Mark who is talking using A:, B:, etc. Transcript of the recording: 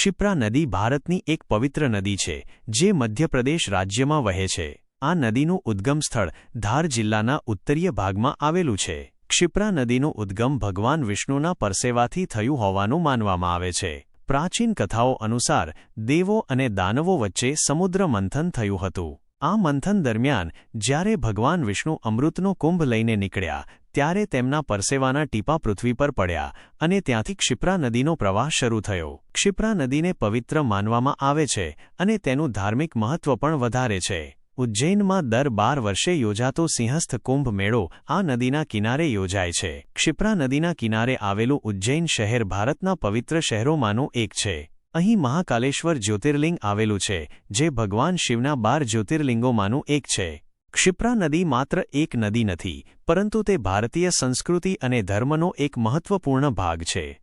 A: ક્ષિપ્રા નદી ભારતની એક પવિત્ર નદી છે, જે મધ્યપ્રદેશ રાજ્યમાં વહે છે. આ નદીનું ઉદ્ગમ સ્થળ ધાર જિલ્લાના ઉત્તરીય ભાગમાં આવેલું છે. ક્ષિપ્રા નદીનું ઉદ્ગમ ભગવાન વિષ્ણુના પરસેવાથી થયું હોવાનું માનવામાં આવે છે. પ્રાચીન કથાઓ અનુસાર, દેવો અને દાનવો વચ્ચે સમુદ્ર મંથન થયું હતું. આ મંથન દરમિયાન, જ્યારે ભગવાન વિષ્ણુ અમૃતનો કુંભ લઈને નીકળ્યા ત્યારે તેમના પરસેવાના ટીપા પૃથ્વી પર પડ્યા અને ત્યાંથી ક્ષિપ્રા નદીનો પ્રવાહ શરૂ થયો. ક્ષિપ્રા નદીને પવિત્ર માનવામાં આવે છે અને તેનું ધાર્મિક મહત્વ પણ વધારે છે. ઉજ્જૈનમાં દર બાર વર્ષે યોજાતો સિંહસ્થ કુંભ મેળો આ નદીના કિનારે યોજાય છે. ક્ષિપ્રા નદીના કિનારે આવેલું ઉજ્જૈન શહેર ભારતના પવિત્ર શહેરોમાંનું એક છે. અહીં મહાકાલેશ્વર જ્યોતિર્લિંગ આવેલું છે, જે ભગવાન શિવના બાર જ્યોતિર્લિંગોમાંનું એક છે. ક્ષિપ્રા નદી માત્ર એક નદી નથી, પરંતુ તે ભારતીય સંસ્કૃતિ અને ધર્મનો એક મહત્વપૂર્ણ ભાગ છે.